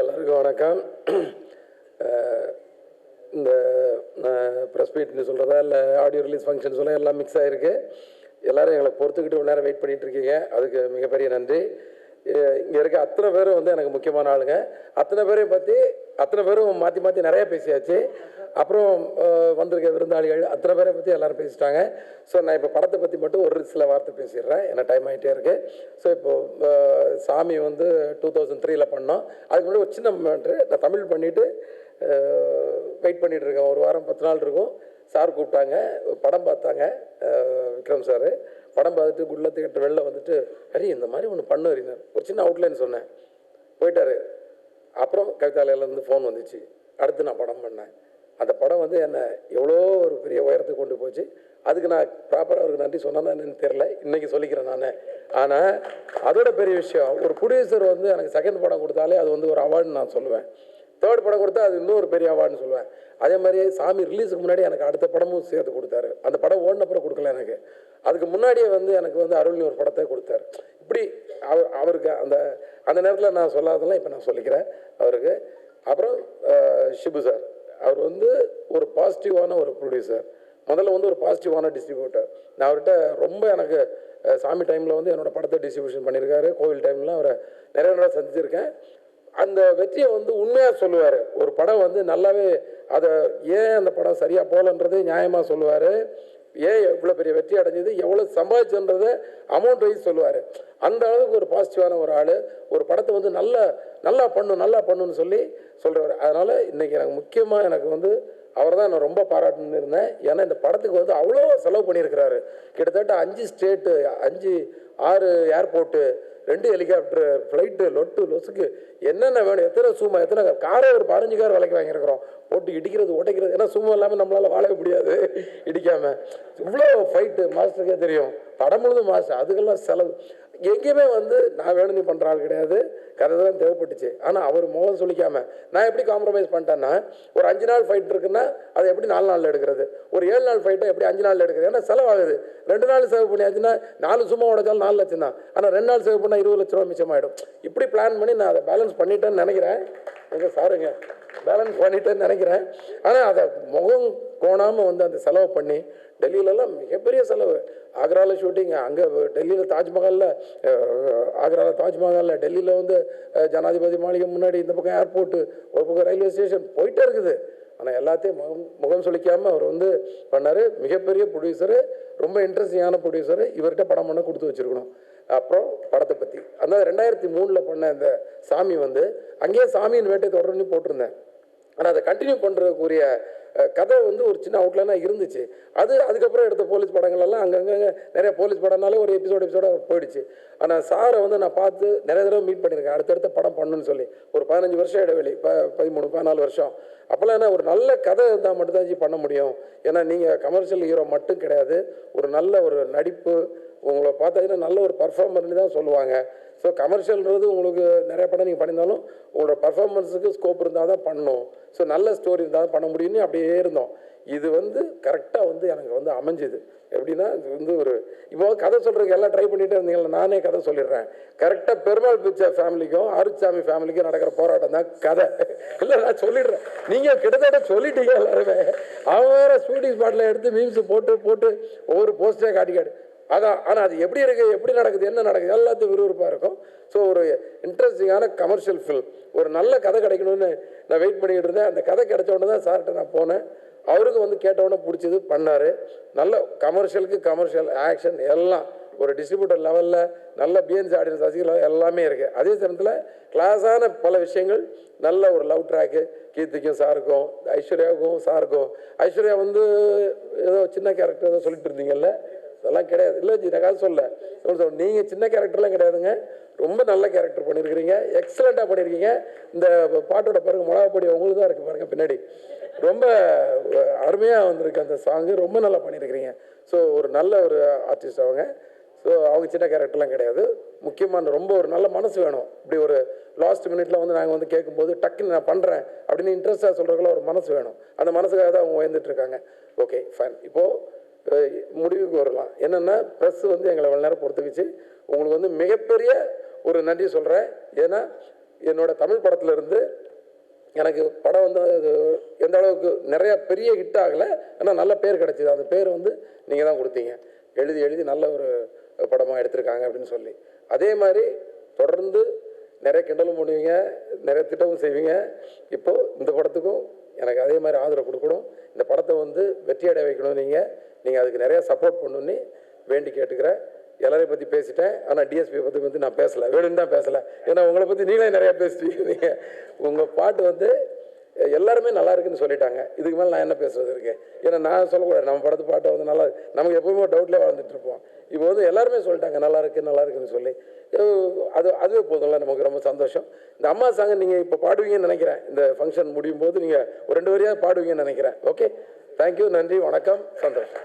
எல்லாருக்கும் வணக்கம். இந்த ப்ரெஸ் மீட்னு சொல்கிறதா இல்லை ஆடியோ ரிலீஸ் ஃபங்க்ஷன் சொல்ல எல்லாம் மிக்ஸ் ஆகிருக்கு எல்லோரும் எங்களை பொறுத்துக்கிட்டு ஒரு நேரம் வெயிட் பண்ணிகிட்ருக்கீங்க இருக்கீங்க. அதுக்கு மிகப்பெரிய நன்றி. இங்கே இருக்க அத்தனை பேரும் வந்து எனக்கு முக்கியமான ஆளுங்க. அத்தனை பேரையும் பற்றி அத்தனை பேரும் மாற்றி மாற்றி நிறையா பேசியாச்சு. அப்புறம் வந்திருக்க விருந்தாளிகள் அத்தனை பேரை பற்றி எல்லோரும் பேசிட்டாங்க. ஸோ நான் இப்போ படத்தை பற்றி மட்டும் ஒரு சில வார்த்தை பேசிடுறேன். ஏன்னா டைம் ஆகிட்டே இருக்குது ஸோ இப்போது சாமி வந்து டூ தௌசண்ட் த்ரீயில் பண்ணோம். அதுக்கு முன்னாடி ஒரு சின்ன மேட்ரு நான் தமிழ் பண்ணிவிட்டு வெயிட் பண்ணிகிட்டு இருக்கேன். ஒரு வாரம் பத்து நாள் இருக்கும். சார் கூப்பிட்டாங்க. படம் பார்த்தாங்க. விக்ரம் சார். படம் பார்த்துட்டு குள்ளத்துக்கிட்ட வெளில வந்துட்டு ஹரி இந்த மாதிரி ஒன்று பண்ணு ஹரினார் ஒரு சின்ன அவுட்லைன் சொன்னேன். போயிட்டார். அப்புறம் கவிதாலயிலேருந்து ஃபோன் வந்துச்சு. அடுத்து நான் படம் பண்ணேன். அந்த படம் வந்து என்னை எவ்வளோ ஒரு பெரிய உயரத்துக்கு கொண்டு போச்சு. அதுக்கு நான் ப்ராப்பராக அவருக்கு நன்றி சொன்னேன்னா என்னன்னு தெரில இன்றைக்கி சொல்லிக்கிறேன் நான். ஆனால் அதோட பெரிய விஷயம் ஒரு ப்ரொடியூசர் வந்து எனக்கு செகண்ட் படம் கொடுத்தாலே அது வந்து ஒரு அவார்டுன்னு நான் சொல்லுவேன். தேர்ட் படம் கொடுத்தா அது இன்னும் ஒரு பெரிய அவார்டுன்னு சொல்லுவேன். அதே மாதிரி சாமி ரிலீஸுக்கு முன்னாடி எனக்கு அடுத்த படமும் சேர்த்து கொடுத்தாரு. அந்த படம் ஓடினப்புறம் கொடுக்கல எனக்கு. அதுக்கு முன்னாடியே வந்து எனக்கு வந்து அருள்னி ஒரு படத்தை கொடுத்தார். இப்படி அவர் அவருக்கு அந்த அந்த நேரத்தில் நான் சொல்லாததெல்லாம் இப்போ நான் சொல்லிக்கிறேன் அவருக்கு. அப்புறம் ஷிபு சார். அவர் வந்து ஒரு பாசிட்டிவான ஒரு ப்ரொடியூசர் முதல்ல வந்து ஒரு பாசிட்டிவான டிஸ்ட்ரிபியூட்டர் நான் அவர்கிட்ட ரொம்ப எனக்கு சாமி டைமில் வந்து என்னோடய படத்தை டிஸ்ட்ரிபியூஷன் பண்ணியிருக்காரு கோவில் டைம்லாம் அவரை நிறைய நேரம் சந்திச்சிருக்கேன். அந்த வெற்றியை வந்து உண்மையாக சொல்லுவார். ஒரு படம் வந்து நல்லாவே அதை ஏன் அந்த படம் சரியாக போகலன்றதே நியாயமாக சொல்லுவார். ஏன் இவ்வளோ பெரிய வெற்றி அடைஞ்சது? எவ்வளோ சம்பாதிச்சுன்றதை அமௌண்ட் வைஸ் சொல்லுவார். அந்த அளவுக்கு ஒரு பாசிட்டிவான ஒரு ஆள் ஒரு படத்தை வந்து நல்லா நல்லா பண்ணும் நல்லா பண்ணுன்னு சொல்லி சொல்கிறவர் அதனால் இன்றைக்கி எனக்கு முக்கியமாக எனக்கு வந்து அவர் தான் நான் ரொம்ப பாராட்டுன்னு இருந்தேன். ஏன்னா இந்த படத்துக்கு வந்து அவ்வளோ செலவு பண்ணியிருக்கிறாரு. கிட்டத்தட்ட அஞ்சு ஸ்டேட்டு அஞ்சு ஆறு ஏர்போர்ட்டு ரெண்டு ஹெலிகாப்டர் ஃப்ளைட்டு லொட்டு லொசுக்கு என்னென்ன வேணும் எத்தனை சும்மா எத்தனை காரை ஒரு பதினஞ்சு கார் விலைக்கு வாங்கியிருக்கிறோம். போட்டு இடிக்கிறது உடைக்கிறது ஏன்னா சும்மா இல்லாமல் நம்மளால் வாழவே முடியாது இடிக்காமல் இவ்வளோ ஃபைட்டு மாஸ்டருக்கே தெரியும். படம் முழுதும் மாஸ்டர் அதுக்கெல்லாம் செலவு. எங்கேயுமே வந்து நான் வேணும் நீ பண்ணுற ஆள் கிடையாது. கதை தான் தேவைப்பட்டுச்சு. ஆனால் அவர் முகம் சொல்லிக்காமல் நான் எப்படி காம்ப்ரமைஸ் பண்ணிட்டேன்னா ஒரு அஞ்சு நாள் ஃபைட் இருக்குன்னா அதை எப்படி நாலு நாளில் எடுக்கிறது? ஒரு ஏழு நாள் ஃபைட்டை எப்படி அஞ்சு நாளில் எடுக்கிறது? ஏன்னா செலவாகுது. ரெண்டு நாள் செலவு பண்ணியாச்சுன்னா நாலு சும்மா உடைச்சாலும் நாலு லட்சம் தான். ஆனால் ரெண்டு நாள் சேவ் பண்ணால் இருபது லட்ச ரூபா மிச்சமாயிடும் இப்படி பிளான் பண்ணி நான் அதை பேலன்ஸ் பண்ணிட்டேன்னு நினைக்கிறேன். எங்கள் சாருங்க பேலன்ஸ் பண்ணிட்டேன்னு நினைக்கிறேன். ஆனால் அதை முகம் கோணாமல் வந்து அந்த செலவு பண்ணி டெல்லியிலலாம் மிகப்பெரிய செலவு. ஆக்ராவில் ஷூட்டிங் அங்கே டெல்லியில் தாஜ்மஹாலில் ஆக்ராவில் தாஜ்மஹாலில் டெல்லியில் வந்து ஜனாதிபதி மாளிகை முன்னாடி இந்த பக்கம் ஏர்போர்ட்டு ஒரு பக்கம் ரயில்வே ஸ்டேஷன் போயிட்டே இருக்குது. ஆனால் எல்லாத்தையும் முகம் முகம் சொல்லிக்காமல் அவர் வந்து பண்ணார். மிகப்பெரிய ப்ரொடியூசரு ரொம்ப இன்ட்ரெஸ்டிங்கான ப்ரொடியூசரு இவர்கிட்ட படம் பண்ண கொடுத்து வச்சுருக்கணும். அப்புறம் படத்தை பற்றி அந்த ரெண்டாயிரத்தி மூணில் பண்ண இந்த சாமி வந்து அங்கேயே சாமியின் வேட்டை தொடர்ந்து போட்டிருந்தேன். ஆனால் அதை கண்டினியூ பண்ணுறதுக்குரிய கதை வந்து ஒரு சின்ன அவுட்லைனாக இருந்துச்சு. அது அதுக்கப்புறம் எடுத்த போலீஸ் படங்கள்லாம் அங்கங்கே நிறைய போலீஸ் படம்னாலே ஒரு எபிசோடு எபிசோடாக போயிடுச்சு. ஆனால் சாரை வந்து நான் பார்த்து நிறைய தடவை மீட் பண்ணியிருக்கேன். அடுத்தடுத்த படம் பண்ணுன்னு சொல்லி. ஒரு பதினஞ்சு வருஷம் இடைவெளி ப பதிமூணு பதினாலு வருஷம். அப்போல்லாம் என்ன ஒரு நல்ல கதை இருந்தால் மட்டும்தான் ஜி பண்ண முடியும். ஏன்னா நீங்கள் கமர்ஷியல் ஹீரோ மட்டும் கிடையாது. ஒரு நல்ல ஒரு நடிப்பு உங்களை பார்த்தீங்கன்னா நல்ல ஒரு பர்ஃபார்மர்னு தான் சொல்லுவாங்க. ஸோ கமர்ஷியல்ன்றது உங்களுக்கு நிறைய படம் நீங்கள் பண்ணியிருந்தாலும் உங்களோட பர்ஃபார்மன்ஸுக்கு ஸ்கோப் இருந்தால் தான் பண்ணணும். ஸோ நல்ல ஸ்டோரி இருந்தால் தான் பண்ண முடியும்னு அப்படியே இருந்தோம். இது வந்து கரெக்டாக வந்து எனக்கு வந்து அமைஞ்சுது. எப்படின்னா இது வந்து ஒரு இப்போ கதை சொல்கிறதுக்கு எல்லாம் ட்ரை பண்ணிகிட்டே இருந்தீங்களா நானே கதை சொல்லிடுறேன். கரெக்டாக பெருமாள் பிச்சை ஃபேமிலிக்கும் அருட்சாமி ஃபேமிலிக்கும் நடக்கிற போராட்டம் தான் கதை. இல்லை நான் சொல்லிடுறேன். நீங்கள் கிட்டத்தட்ட சொல்லிட்டீங்க எல்லாருமே. அவன் வேறு ஷூட்டிங் ஸ்பாட்டில் எடுத்து மீம்ஸ் போட்டு போட்டு ஒவ்வொரு போஸ்டே காட்டி காட்டி அதான் ஆனால் அது எப்படி இருக்குது எப்படி நடக்குது என்ன நடக்குது எல்லாத்தையும் விறுவிறுப்பாக இருக்கும். ஸோ ஒரு இன்ட்ரெஸ்டிங்கான கமர்ஷியல் ஃபில்ம் ஒரு நல்ல கதை கிடைக்கணும்னு நான் வெயிட் பண்ணிக்கிட்டு இருந்தேன். அந்த கதை கிடைச்ச உடனே தான் சார்கிட்ட நான் போனேன். அவருக்கு வந்து கேட்டவுடனே பிடிச்சது பண்ணார். நல்ல கமர்ஷியலுக்கு கமர்ஷியல் ஆக்ஷன் எல்லாம். ஒரு டிஸ்ட்ரிபியூட்டர் லெவலில் நல்ல பிஎன்சி ஆடியன்ஸ் ரசிகர்கள் எல்லாமே இருக்குது அதே சமயத்தில் கிளாஸான பல விஷயங்கள் நல்ல ஒரு லவ் ட்ராக்கு கீர்த்திக்கும் சாருக்கும் ஐஸ்வர்யாவுக்கும் சாருக்கும். ஐஸ்வர்யா வந்து ஏதோ சின்ன கேரக்டர் ஏதோ சொல்லிட்டு இருந்தீங்கல்ல? அதெல்லாம் கிடையாது. இல்லை ஜி நான் சொல்ல. நீங்கள் சின்ன கேரக்டர்லாம் கிடையாதுங்க. ரொம்ப நல்ல கேரக்டர் பண்ணியிருக்கிறீங்க எக்ஸலண்ட்டாக பண்ணியிருக்கீங்க இந்த பாட்டோட பாருங்க பொடி உங்களுக்கு தான் இருக்குது பாருங்கள் பின்னாடி. ரொம்ப அருமையாக வந்திருக்கு அந்த சாங்கு ரொம்ப நல்லா பண்ணியிருக்கிறீங்க ஸோ ஒரு நல்ல ஒரு ஆர்டிஸ்ட் அவங்க. ஸோ அவங்க சின்ன கேரக்டர்லாம் கிடையாது. முக்கியமான ரொம்ப ஒரு நல்ல மனசு வேணும். இப்படி ஒரு லாஸ்ட் மினிட்ல வந்து நாங்கள் வந்து கேட்கும்போது டக்குன்னு நான் பண்ணுறேன் அப்படின்னு இன்ட்ரெஸ்டாக சொல்கிறதுக்குள்ள ஒரு மனசு வேணும். அந்த மனசுக்காக தான் அவங்க உயர்ந்துட்டு இருக்காங்க. ஓகே ஃபைன் இப்போது முடிவுக்கு வரலாம். என்னென்னா ப்ரெஸ் வந்து எங்களை இவ்வளோ நேரம் பொறுத்துக்குச்சு. உங்களுக்கு வந்து மிகப்பெரிய ஒரு நன்றி சொல்கிறேன் ஏன்னா என்னோடய தமிழ் படத்துலேருந்து எனக்கு படம் வந்து அது எந்த அளவுக்கு நிறையா பெரிய ஹிட் ஆகலை. ஆனால் நல்ல பேர் கிடச்சிது. அந்த பேர் வந்து நீங்கள் தான் கொடுத்தீங்க. எழுதி எழுதி நல்ல ஒரு படமாக எடுத்திருக்காங்க அப்படின்னு சொல்லி. அதே மாதிரி தொடர்ந்து நிறைய கிண்டலும் பண்ணுவீங்க நிறைய திட்டமும் செய்வீங்க. இப்போது இந்த படத்துக்கும் எனக்கு அதே மாதிரி ஆதரவு கொடுக்கணும். இந்த படத்தை வந்து வெற்றியடை வைக்கணும் நீங்கள் நீங்கள் அதுக்கு நிறையா சப்போர்ட் பண்ணுன்னு வேண்டி கேட்டுக்கிறேன். எல்லாரையும் பற்றி பேசிட்டேன். ஆனால் டிஎஸ்பியை பற்றி வந்து நான் பேசலை. வேணும்னு தான் பேசலை. ஏன்னா உங்களை பற்றி நீங்களே நிறையா பேசிட்டீங்க. உங்கள் பாட்டு வந்து எல்லாருமே நல்லா இருக்குன்னு சொல்லிட்டாங்க. இதுக்கு மேலே நான் என்ன பேசுறது இருக்கேன் ஏன்னா நான் சொல்லக்கூடாது. நம்ம படத்து பாட்டை வந்து நல்லா நமக்கு எப்பவுமே டவுட்லேயே வாழ்ந்துட்டு இருப்போம். இப்போ வந்து எல்லாருமே சொல்லிட்டாங்க நல்லா இருக்கு நல்லா இருக்குன்னு சொல்லி. அது அதுவே போதும்ல. நமக்கு ரொம்ப சந்தோஷம். இந்த அம்மா சாங்க நீங்கள் இப்போ பாடுவீங்கன்னு நினைக்கிறேன். இந்த ஃபங்க்ஷன் முடியும் போது நீங்கள் ஒரு ரெண்டு வரையாக பாடுவீங்கன்னு நினைக்கிறேன். ஓகே தேங்க்யூ நன்றி. வணக்கம். சந்தோஷம்.